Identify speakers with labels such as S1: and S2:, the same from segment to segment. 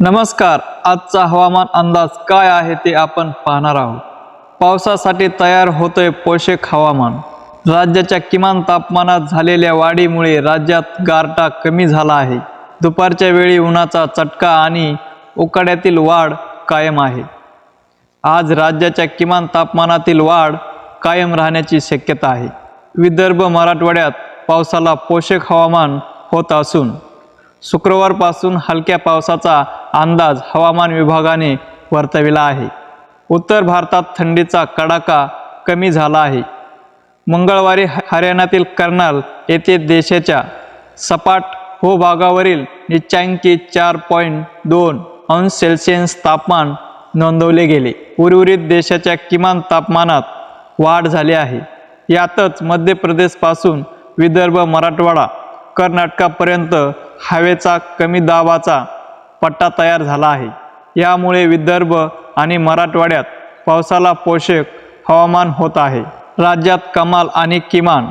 S1: नमस्कार आजचा हवामान अंदाज काय आहे ते आपण पाहणार आहोत. पावसासाठी तयार होतोय पोषक हवामान. राज्याच्या किमान तापमानात झालेल्या वाढीमुळे राज्यात गारटा कमी झाला आहे. दुपारच्या वेळी उन्हाचा चटका आणि उकाड्यातील वाढ कायम आहे. आज राज्याच्या किमान तापमानातील वाढ कायम राहण्याची शक्यता आहे. विदर्भ मराठवाड्यात पावसाला पोषक हवामान होत असून शुक्रवारपासून हलक्या पावसाचा अंदाज हवामान विभागाने वर्तविला आहे. उत्तर भारतात थंडीचा कडाका कमी झाला आहे. मंगळवारी हरियाणातील कर्नाल येथे देशाच्या सपाट भूभागावरील निच्चांकी चार पॉईंट दोन अंश सेल्सिअस तापमान नोंदवले गेले. उर्वरित देशाच्या किमान तापमानात वाढ झाली आहे. यातच मध्य प्रदेशपासून विदर्भ मराठवाडा कर्नाटकापर्यंत हवेचा कमी दाबाचा पट्टा तयार झाला आहे. यामुळे विदर्भ आणि मराठवाड्यात पावसाला पोषक हवामान होत आहे. राज्यात कमाल आणि किमान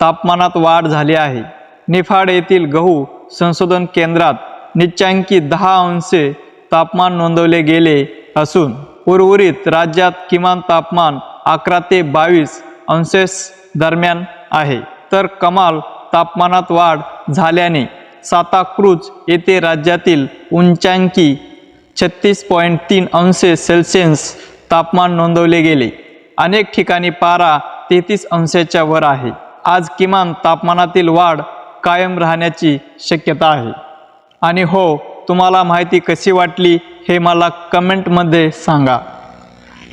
S1: तापमानात वाढ झाली आहे. निफाड येथील गहू संशोधन केंद्रात निच्चांकी दहा अंशे तापमान नोंदवले गेले असून उर्वरित राज्यात किमान तापमान अकरा ते बावीस अंशेस दरम्यान आहे. तर कमाल तापमानात वाढ झाल्याने साताक्रूज येथे राज्यातील उंचांकी छत्तीस पॉईंट तीन अंशे सेल्सिअस तापमान नोंदवले गेले. अनेक ठिकाणी पारा तेहतीस अंशाच्या वर आहे. आज किमान तापमानातील वाढ कायम राहण्याची शक्यता आहे. आणि हो तुम्हाला माहिती कशी वाटली हे मला कमेंटमध्ये सांगा.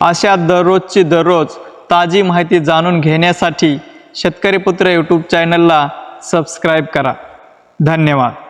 S1: अशा दररोजची दररोज ताजी माहिती जाणून घेण्यासाठी शेतकरी पुत्र यूट्यूब चॅनलला सबस्क्राईब करा. धन्यवाद.